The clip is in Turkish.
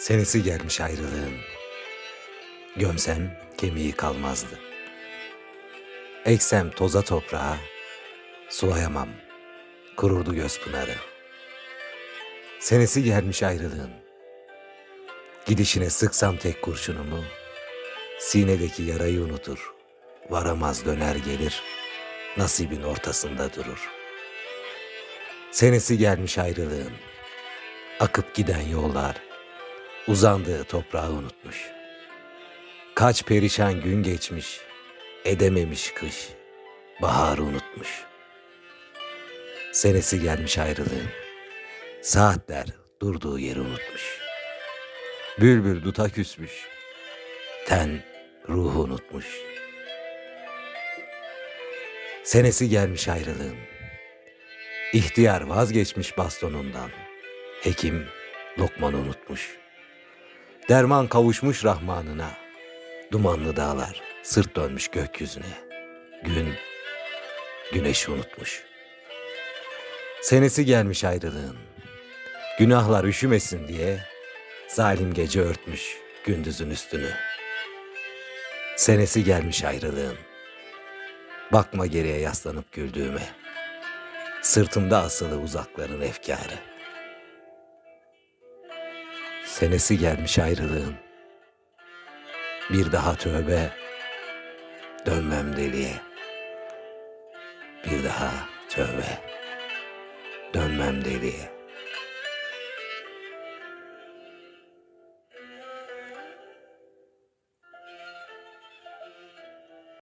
Senesi gelmiş ayrılığın. Gömsem kemiği kalmazdı. Eksem toza toprağa, sulayamam, kururdu göz pınarı. Senesi gelmiş ayrılığın. Gidişine sıksam tek kurşunumu, sinedeki yarayı unutur. Varamaz döner gelir, nasibin ortasında durur. Senesi gelmiş ayrılığın. Akıp giden yollar, uzandığı toprağı unutmuş. Kaç perişan gün geçmiş, edememiş kış, baharı unutmuş. Senesi gelmiş ayrılığın, saatler durduğu yeri unutmuş. Bülbül duta küsmüş, ten ruhu unutmuş. Senesi gelmiş ayrılığın, ihtiyar vazgeçmiş bastonundan, hekim lokmanı unutmuş. Derman kavuşmuş Rahmanına, dumanlı dağlar sırt dönmüş gökyüzüne. Gün, güneşi unutmuş. Senesi gelmiş ayrılığın, günahlar üşümesin diye zalim gece örtmüş gündüzün üstünü. Senesi gelmiş ayrılığın, bakma geriye yaslanıp güldüğüme, sırtımda asılı uzakların efkarı. Senesi gelmiş ayrılığın. Bir daha tövbe, dönmem deliye. Bir daha tövbe, dönmem deliye.